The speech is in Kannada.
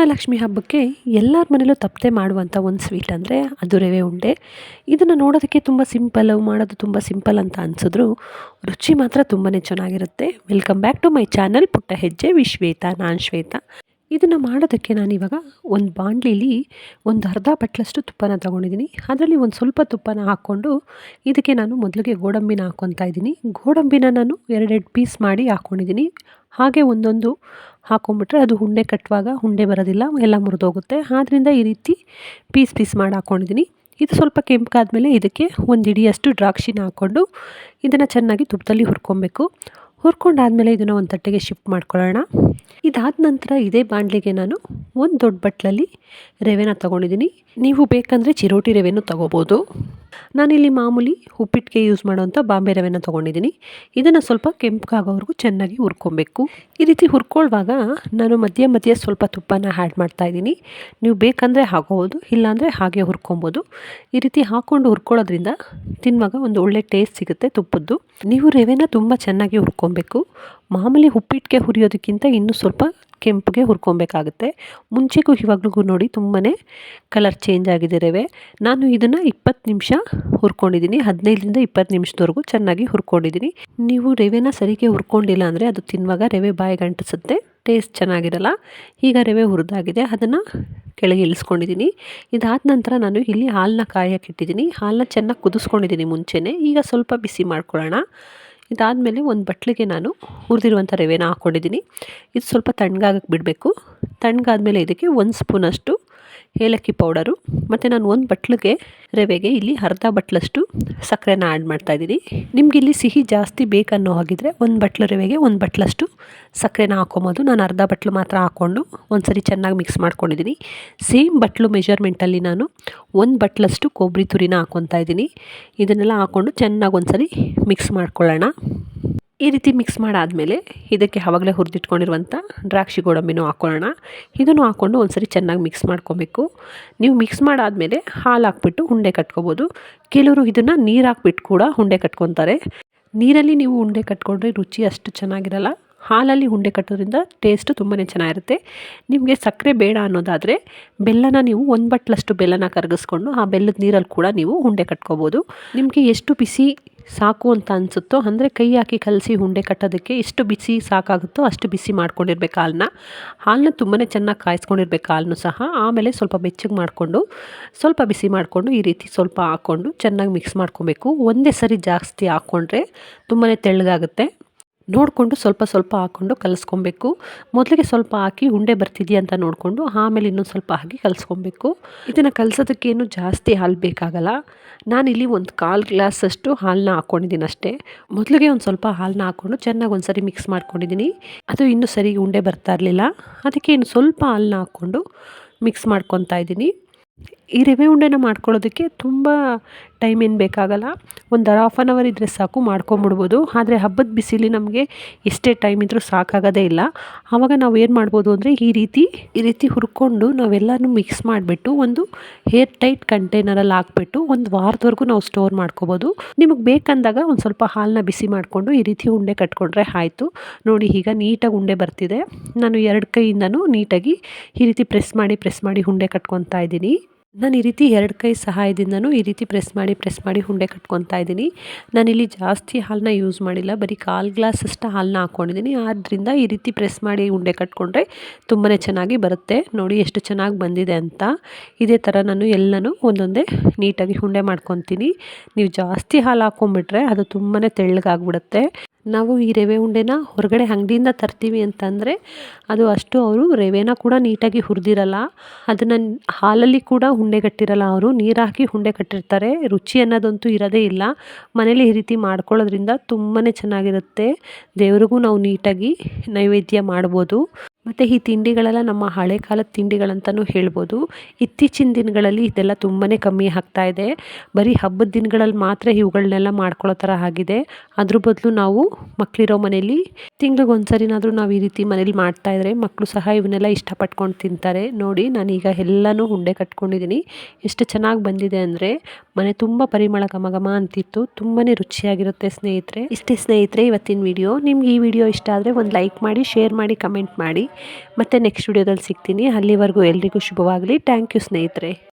ವರಮಹಾಲಕ್ಷ್ಮಿ ಹಬ್ಬಕ್ಕೆ ಎಲ್ಲರ ಮನೇಲೂ ತಪ್ಪದೆ ಮಾಡುವಂಥ ಒಂದು ಸ್ವೀಟ್ ಅಂದರೆ ಅದು ರವೆ ಉಂಡೆ. ಇದನ್ನು ನೋಡೋದಕ್ಕೆ ತುಂಬ ಸಿಂಪಲ್ ಮಾಡೋದು ತುಂಬ ಸಿಂಪಲ್ ಅಂತ ಅನಿಸಿದ್ರು. ರುಚಿ ಮಾತ್ರ ತುಂಬಾ ಚೆನ್ನಾಗಿರುತ್ತೆ. Welcome back to my channel Putta Hejje ವಿಶ್ವೇತಾ ನಾನು ಶ್ವೇತಾ. ಇದನ್ನು ಮಾಡೋದಕ್ಕೆ ನಾನಿವಾಗ ಒಂದು ಬಾಣಲಿಲಿ ಒಂದು ಅರ್ಧ ಬಟ್ಲಷ್ಟು ತುಪ್ಪನ ತೊಗೊಂಡಿದ್ದೀನಿ ಅದರಲ್ಲಿ ಒಂದು ಸ್ವಲ್ಪ ತುಪ್ಪನ ಹಾಕ್ಕೊಂಡು ಇದಕ್ಕೆ ನಾನು ಮೊದಲಿಗೆ ಗೋಡಂಬಿನ ಹಾಕ್ಕೊತಾ ಇದ್ದೀನಿ ಗೋಡಂಬಿನ ನಾನು ಎರಡೆರಡು ಪೀಸ್ ಮಾಡಿ ಹಾಕ್ಕೊಂಡಿದ್ದೀನಿ ಹಾಗೆ ಒಂದೊಂದು ಹಾಕೊಂಡ್ಬಿಟ್ರೆ ಅದು ಉಂಡೆ ಕಟ್ಟುವಾಗ ಉಂಡೆ ಬರೋದಿಲ್ಲ, ಎಲ್ಲ ಮುರಿದೋಗುತ್ತೆ. ಆದ್ದರಿಂದ ಈ ರೀತಿ ಪೀಸ್ ಪೀಸ್ ಮಾಡಿ ಹಾಕ್ಕೊಂಡಿದ್ದೀನಿ ಇದು ಸ್ವಲ್ಪ ಕೆಂಪಗಾದ್ಮೇಲೆ ಇದಕ್ಕೆ ಒಂದು ಇಡಿಯಷ್ಟು ದ್ರಾಕ್ಷಿನ ಹಾಕ್ಕೊಂಡು ಇದನ್ನು ಚೆನ್ನಾಗಿ ತುಪ್ಪದಲ್ಲಿ ಹುರ್ಕೊಬೇಕು. ಹುರ್ಕೊಂಡಾದಮೇಲೆ ಇದನ್ನು ಒಂದು ತಟ್ಟೆಗೆ ಶಿಫ್ಟ್ ಮಾಡ್ಕೊಳ್ಳೋಣ. ಇದಾದ ನಂತರ ಇದೇ ಬಾಂಡ್ಲಿಗೆ ನಾನು ಒಂದು ದೊಡ್ಡ ಬಟ್ಲಲ್ಲಿ ರವೆನ ತೊಗೊಂಡಿದ್ದೀನಿ. ನೀವು ಬೇಕಂದರೆ ಚಿರೋಟಿ ರವೆನೂ ತೊಗೋಬೋದು. ನಾನಿಲ್ಲಿ ಮಾಮೂಲಿ ಉಪ್ಪಿಟ್ಟಿಗೆ ಯೂಸ್ ಮಾಡುವಂಥ ಬಾಂಬೆ ರವೆನ ತೊಗೊಂಡಿದ್ದೀನಿ. ಇದನ್ನು ಸ್ವಲ್ಪ ಕೆಂಪಗಾಗೋವರೆಗೂ ಚೆನ್ನಾಗಿ ಹುರ್ಕೊಬೇಕು. ಈ ರೀತಿ ಹುರ್ಕೊಳ್ಳುವಾಗ ನಾನು ಮಧ್ಯ ಮಧ್ಯ ಸ್ವಲ್ಪ ತುಪ್ಪನ ಆ್ಯಡ್ ಮಾಡ್ತಾಯಿದ್ದೀನಿ ನೀವು ಬೇಕಂದರೆ ಹಾಕೋಬೋದು, ಇಲ್ಲಾಂದರೆ ಹಾಗೆ ಹುರ್ಕೊಬೋದು. ಈ ರೀತಿ ಹಾಕ್ಕೊಂಡು ಹುರ್ಕೊಳ್ಳೋದ್ರಿಂದ ತಿನ್ನುವಾಗ ಒಂದು ಒಳ್ಳೆ ಟೇಸ್ಟ್ ಸಿಗುತ್ತೆ ತುಪ್ಪದ್ದು. ನೀವು ರವೆನ ತುಂಬ ಚೆನ್ನಾಗಿ ಹುರ್ಕೊಬೇಕು. ಮಾಮೂಲಿ ಉಪ್ಪಿಟ್ಟಿಗೆ ಹುರಿಯೋದಕ್ಕಿಂತ ಇನ್ನೂ ಸ್ವಲ್ಪ ಕೆಂಪಗೆ ಹುರ್ಕೊಬೇಕಾಗುತ್ತೆ. ಮುಂಚೆಗೂ ಇವಾಗ್ಲಿಗೂ ನೋಡಿ ತುಂಬಾ ಕಲರ್ ಚೇಂಜ್ ಆಗಿದೆ ರವೆ ನಾನು ಇದನ್ನು ಇಪ್ಪತ್ತು ನಿಮಿಷ ಹುರ್ಕೊಂಡಿದ್ದೀನಿ ಹದಿನೈದರಿಂದ ಇಪ್ಪತ್ತು ನಿಮಿಷದವರೆಗೂ ಚೆನ್ನಾಗಿ ಹುರ್ಕೊಂಡಿದ್ದೀನಿ ನೀವು ರವೆನ ಸರಿಗೆ ಹುರ್ಕೊಂಡಿಲ್ಲ ಅಂದರೆ ಅದು ತಿನ್ನುವಾಗ ರವೆ ಬಾಯಿಗೆ ಅಂಟಿಸುತ್ತೆ ಟೇಸ್ಟ್ ಚೆನ್ನಾಗಿರಲ್ಲ. ಈಗ ರವೆ ಹುರಿದಾಗಿದೆ. ಅದನ್ನು ಕೆಳಗೆ ಇಳಿಸ್ಕೊಂಡಿದ್ದೀನಿ ಇದಾದ ನಂತರ ನಾನು ಇಲ್ಲಿ ಹಾಲನ್ನ ಕಾಯಕ್ಕೆ ಇಟ್ಟಿದ್ದೀನಿ ಹಾಲನ್ನ ಚೆನ್ನಾಗಿ ಕುದಿಸ್ಕೊಂಡಿದ್ದೀನಿ ಮುಂಚೆನೇ. ಈಗ ಸ್ವಲ್ಪ ಬಿಸಿ ಮಾಡ್ಕೊಳ್ಳೋಣ. ಇದಾದಮೇಲೆ ಒಂದು ಬಟ್ಲಿಗೆ ನಾನು ಹುರಿದಿರುವಂಥ ರವೆನ ಹಾಕ್ಕೊಂಡಿದ್ದೀನಿ ಇದು ಸ್ವಲ್ಪ ತಣ್ಣಗಾಗಕ್ಕೆ ಬಿಡಬೇಕು. ತಣ್ಣಗಾದ್ಮೇಲೆ ಇದಕ್ಕೆ ಒಂದು ಸ್ಪೂನಷ್ಟು ಏಲಕ್ಕಿ ಪೌಡರು ಮತ್ತು ನಾನು ಒಂದು ಬಟ್ಲಿಗೆ ರವೆಗೆ ಇಲ್ಲಿ ಅರ್ಧ ಬಟ್ಲಷ್ಟು ಸಕ್ಕರೆನ ಆ್ಯಡ್ ಮಾಡ್ತಾಯಿದ್ದೀನಿ ನಿಮ್ಗೆ ಇಲ್ಲಿ ಸಿಹಿ ಜಾಸ್ತಿ ಬೇಕನ್ನೋ ಹಾಗಿದ್ರೆ ಒಂದು ಬಟ್ಲು ರವೆಗೆ ಒಂದು ಬಟ್ಲಷ್ಟು ಸಕ್ಕರೆನ ಹಾಕೊಬೋದು. ನಾನು ಅರ್ಧ ಬಟ್ಲು ಮಾತ್ರ ಹಾಕ್ಕೊಂಡು ಒಂದು ಸರಿ ಚೆನ್ನಾಗಿ ಮಿಕ್ಸ್ ಮಾಡ್ಕೊಂಡಿದ್ದೀನಿ. ಸೇಮ್ ಬಟ್ಲು ಮೆಜರ್ಮೆಂಟಲ್ಲಿ ನಾನು ಒಂದು ಬಟ್ಲಷ್ಟು ಕೊಬ್ಬರಿ ತುರಿನ ಹಾಕ್ಕೊತಾ ಇದ್ದೀನಿ. ಇದನ್ನೆಲ್ಲ ಹಾಕ್ಕೊಂಡು ಚೆನ್ನಾಗಿ ಒಂದು ಸರಿ ಮಿಕ್ಸ್ ಮಾಡ್ಕೊಳ್ಳೋಣ. ಈ ರೀತಿ ಮಿಕ್ಸ್ ಮಾಡಾದಮೇಲೆ ಇದಕ್ಕೆ ಆವಾಗಲೇ ಹುರಿದಿಟ್ಕೊಂಡಿರುವಂಥ ದ್ರಾಕ್ಷಿ ಗೋಡಂಬಿನೂ ಹಾಕ್ಕೊಳ್ಳೋಣ ಇದನ್ನು ಹಾಕ್ಕೊಂಡು ಒಂದ್ಸರಿ ಚೆನ್ನಾಗಿ ಮಿಕ್ಸ್ ಮಾಡ್ಕೊಬೇಕು. ನೀವು ಮಿಕ್ಸ್ ಮಾಡಾದಮೇಲೆ ಹಾಲು ಹಾಕ್ಬಿಟ್ಟು ಉಂಡೆ ಕಟ್ಕೋಬೋದು. ಕೆಲವರು ಇದನ್ನು ನೀರು ಹಾಕ್ಬಿಟ್ಟು ಕೂಡ ಉಂಡೆ ಕಟ್ಕೊತಾರೆ. ನೀರಲ್ಲಿ ನೀವು ಉಂಡೆ ಕಟ್ಕೊಂಡ್ರೆ ರುಚಿ ಅಷ್ಟು ಚೆನ್ನಾಗಿರಲ್ಲ. ಹಾಲಲ್ಲಿ ಉಂಡೆ ಕಟ್ಟೋದ್ರಿಂದ ಟೇಸ್ಟು ತುಂಬಾ ಚೆನ್ನಾಗಿರುತ್ತೆ. ನಿಮಗೆ ಸಕ್ಕರೆ ಬೇಡ ಅನ್ನೋದಾದರೆ ಬೆಲ್ಲನ ನೀವು ಒಂದು ಬಟ್ಲಷ್ಟು ಬೆಲ್ಲನ ಕರಗಿಸ್ಕೊಂಡು ಆ ಬೆಲ್ಲದ ನೀರಲ್ಲಿ ಕೂಡ ನೀವು ಉಂಡೆ ಕಟ್ಕೋಬೋದು. ನಿಮಗೆ ಎಷ್ಟು ಬಿಸಿ ಸಾಕು ಅಂತ ಅನಿಸುತ್ತೋ, ಅಂದರೆ ಕೈ ಹಾಕಿ ಕಲಸಿ ಉಂಡೆ ಕಟ್ಟೋದಕ್ಕೆ ಎಷ್ಟು ಬಿಸಿ ಸಾಕಾಗುತ್ತೋ ಅಷ್ಟು ಬಿಸಿ ಮಾಡ್ಕೊಂಡಿರ್ಬೇಕು ಹಾಲನ್ನ ಹಾಲನ್ನ ತುಂಬಾ ಚೆನ್ನಾಗಿ ಕಾಯಿಸ್ಕೊಂಡಿರ್ಬೇಕು ಹಾಲನ್ನು ಸಹ. ಆಮೇಲೆ ಸ್ವಲ್ಪ ಬೆಚ್ಚಗೆ ಮಾಡಿಕೊಂಡು, ಸ್ವಲ್ಪ ಬಿಸಿ ಮಾಡಿಕೊಂಡು ಈ ರೀತಿ ಸ್ವಲ್ಪ ಹಾಕ್ಕೊಂಡು ಚೆನ್ನಾಗಿ ಮಿಕ್ಸ್ ಮಾಡ್ಕೊಬೇಕು. ಒಂದೇ ಸರಿ ಜಾಸ್ತಿ ಹಾಕ್ಕೊಂಡ್ರೆ ತುಂಬಾ ತೆಳ್ಳಗಾಗುತ್ತೆ. ನೋಡಿಕೊಂಡು ಸ್ವಲ್ಪ ಸ್ವಲ್ಪ ಹಾಕ್ಕೊಂಡು ಕಲಿಸ್ಕೊಬೇಕು. ಮೊದಲಿಗೆ ಸ್ವಲ್ಪ ಹಾಕಿ ಉಂಡೆ ಬರ್ತಿದೆಯಾ ಅಂತ ನೋಡಿಕೊಂಡು ಆಮೇಲೆ ಇನ್ನೊಂದು ಸ್ವಲ್ಪ ಹಾಕಿ ಕಲಿಸ್ಕೊಬೇಕು. ಇದನ್ನು ಕಲಿಸೋದಕ್ಕೇನು ಜಾಸ್ತಿ ಹಾಲು ಬೇಕಾಗಲ್ಲ. ನಾನಿಲ್ಲಿ ಒಂದು ಕಾಲು ಗ್ಲಾಸಷ್ಟು ಹಾಲನ್ನ ಹಾಕ್ಕೊಂಡಿದ್ದೀನಿ ಅಷ್ಟೇ. ಮೊದಲಿಗೆ ಒಂದು ಸ್ವಲ್ಪ ಹಾಲನ್ನ ಹಾಕ್ಕೊಂಡು ಚೆನ್ನಾಗಿ ಒಂದು ಸರಿ ಮಿಕ್ಸ್ ಮಾಡ್ಕೊಂಡಿದ್ದೀನಿ ಅದು ಇನ್ನೂ ಸರಿ ಉಂಡೆ ಬರ್ತಾ ಇರಲಿಲ್ಲ. ಅದಕ್ಕೆ ಇನ್ನು ಸ್ವಲ್ಪ ಹಾಲನ್ನ ಹಾಕ್ಕೊಂಡು ಮಿಕ್ಸ್ ಮಾಡ್ಕೊತಾ ಇದ್ದೀನಿ ಈ ರವೆ ಉಂಡೆನ ಮಾಡ್ಕೊಳ್ಳೋದಕ್ಕೆ ತುಂಬ ಟೈಮ್ ಏನು ಬೇಕಾಗಲ್ಲ. ಒಂದು ಹಾಫ್ ಆನ್ ಅವರ್ ಇದ್ದರೆ ಸಾಕು ಮಾಡ್ಕೊಂಬಿಡ್ಬೋದು. ಆದರೆ ಹಬ್ಬದ ಬಿಸಿಲಿ ನಮಗೆ ಎಷ್ಟೇ ಟೈಮ್ ಇದ್ದರೂ ಸಾಕಾಗೋದೇ ಇಲ್ಲ. ಆವಾಗ ನಾವು ಏನು ಮಾಡ್ಬೋದು ಅಂದರೆ ಈ ರೀತಿ ಈ ರೀತಿ ಹುರ್ಕೊಂಡು ನಾವೆಲ್ಲನೂ ಮಿಕ್ಸ್ ಮಾಡಿಬಿಟ್ಟು ಒಂದು ಹೇರ್ ಟೈಟ್ ಕಂಟೈನರಲ್ಲಿ ಹಾಕ್ಬಿಟ್ಟು ಒಂದು ವಾರದವರೆಗೂ ನಾವು ಸ್ಟೋರ್ ಮಾಡ್ಕೋಬೋದು. ನಿಮಗೆ ಬೇಕಂದಾಗ ಒಂದು ಸ್ವಲ್ಪ ಹಾಲನ್ನ ಬಿಸಿ ಮಾಡಿಕೊಂಡು ಈ ರೀತಿ ಉಂಡೆ ಕಟ್ಕೊಂಡ್ರೆ ಆಯಿತು. ನೋಡಿ ಈಗ ನೀಟಾಗಿ ಉಂಡೆ ಬರ್ತಿದೆ. ನಾನು ಎರಡು ಕೈಯಿಂದನೂ ನೀಟಾಗಿ ಈ ರೀತಿ ಪ್ರೆಸ್ ಮಾಡಿ ಪ್ರೆಸ್ ಮಾಡಿ ಉಂಡೆ ಕಟ್ಕೊತಾ ಇದ್ದೀನಿ. ನಾನು ಈ ರೀತಿ ಎರಡು ಕೈ ಸಹಾಯದಿಂದನೂ ಈ ರೀತಿ ಪ್ರೆಸ್ ಮಾಡಿ ಪ್ರೆಸ್ ಮಾಡಿ ಉಂಡೆ ಕಟ್ಕೊತಾ ಇದ್ದೀನಿ. ನಾನಿಲ್ಲಿ ಜಾಸ್ತಿ ಹಾಲನ್ನ ಯೂಸ್ ಮಾಡಿಲ್ಲ. ಬರೀ ಕಾಲು ಗ್ಲಾಸಷ್ಟು ಹಾಲನ್ನ ಹಾಕ್ಕೊಂಡಿದ್ದೀನಿ ಆದ್ದರಿಂದ ಈ ರೀತಿ ಪ್ರೆಸ್ ಮಾಡಿ ಉಂಡೆ ಕಟ್ಕೊಂಡ್ರೆ ತುಂಬಾ ಚೆನ್ನಾಗಿ ಬರುತ್ತೆ. ನೋಡಿ ಎಷ್ಟು ಚೆನ್ನಾಗಿ ಬಂದಿದೆ ಅಂತ. ಇದೇ ಥರ ನಾನು ಎಲ್ಲನೂ ಒಂದೊಂದೇ ನೀಟಾಗಿ ಉಂಡೆ ಮಾಡ್ಕೊತೀನಿ. ನೀವು ಜಾಸ್ತಿ ಹಾಲು ಹಾಕ್ಕೊಂಬಿಟ್ರೆ ಅದು ತುಂಬಾ ತೆಳ್ಳಗಾಗ್ಬಿಡುತ್ತೆ. ನಾವು ಈ ರವೆ ಉಂಡೆನ ಹೊರಗಡೆ ಅಂಗಡಿಯಿಂದ ತರ್ತೀವಿ ಅಂತಂದರೆ ಅದು ಅಷ್ಟು ಅವರು ರೇವೆನ ಕೂಡ ನೀಟಾಗಿ ಹುರಿದಿರಲ್ಲ. ಅದನ್ನು ಹಾಲಲ್ಲಿ ಕೂಡ ಉಂಡೆ ಕಟ್ಟಿರಲ್ಲ ಅವರು. ನೀರು ಹಾಕಿ ಉಂಡೆ ಕಟ್ಟಿರ್ತಾರೆ. ರುಚಿ ಅನ್ನೋದಂತೂ ಇರೋದೇ ಇಲ್ಲ. ಮನೇಲಿ ಈ ರೀತಿ ಮಾಡ್ಕೊಳ್ಳೋದ್ರಿಂದ ತುಂಬಾ ಚೆನ್ನಾಗಿರುತ್ತೆ. ದೇವರಿಗೂ ನಾವು ನೀಟಾಗಿ ನೈವೇದ್ಯ ಮಾಡ್ಬೋದು. ಮತ್ತು ಈ ತಿಂಡಿಗಳೆಲ್ಲ ನಮ್ಮ ಹಳೆ ಕಾಲದ ತಿಂಡಿಗಳಂತಲೂ ಹೇಳ್ಬೋದು. ಇತ್ತೀಚಿನ ದಿನಗಳಲ್ಲಿ ಇದೆಲ್ಲ ತುಂಬಾ ಕಮ್ಮಿ ಆಗ್ತಾ ಇದೆ. ಬರೀ ಹಬ್ಬದ ದಿನಗಳಲ್ಲಿ ಮಾತ್ರ ಇವುಗಳನ್ನೆಲ್ಲ ಮಾಡ್ಕೊಳ್ಳೋ ಥರ ಆಗಿದೆ. ಅದ್ರ ಬದಲು ನಾವು ಮಕ್ಕಳಿರೋ ಮನೇಲಿ ಸರಿನಾದರೂ ನಾವು ಈ ರೀತಿ ಮನೇಲಿ ಮಾಡ್ತಾಯಿದ್ರೆ ಮಕ್ಕಳು ಸಹ ಇವನ್ನೆಲ್ಲ ಇಷ್ಟಪಟ್ಕೊಂಡು ತಿಂತಾರೆ. ನೋಡಿ, ನಾನೀಗ ಎಲ್ಲನೂ ಉಂಡೆ ಕಟ್ಕೊಂಡಿದ್ದೀನಿ. ಎಷ್ಟು ಚೆನ್ನಾಗಿ ಬಂದಿದೆ ಅಂದರೆ ಮನೆ ತುಂಬ ಪರಿಮಳ ಘಮ ಅಂತಿತ್ತು. ತುಂಬಾ ರುಚಿಯಾಗಿರುತ್ತೆ ಸ್ನೇಹಿತರೆ. ಇಷ್ಟೇ ಸ್ನೇಹಿತರೆ, ಇವತ್ತಿನ ವಿಡಿಯೋ. ನಿಮ್ಗೆ ಈ ವಿಡಿಯೋ ಇಷ್ಟ ಆದರೆ ಒಂದು ಲೈಕ್ ಮಾಡಿ, ಶೇರ್ ಮಾಡಿ, ಕಮೆಂಟ್ ಮಾಡಿ. ಮತ್ತೆ ನೆಕ್ಸ್ಟ್ ವಿಡಿಯೋದಲ್ಲಿ ಸಿಗ್ತೀನಿ. ಅಲ್ಲಿವರೆಗೂ ಎಲ್ರಿಗೂ ಶುಭವಾಗಲಿ. ಥ್ಯಾಂಕ್ ಯು ಸ್ನೇಹಿತರೆ.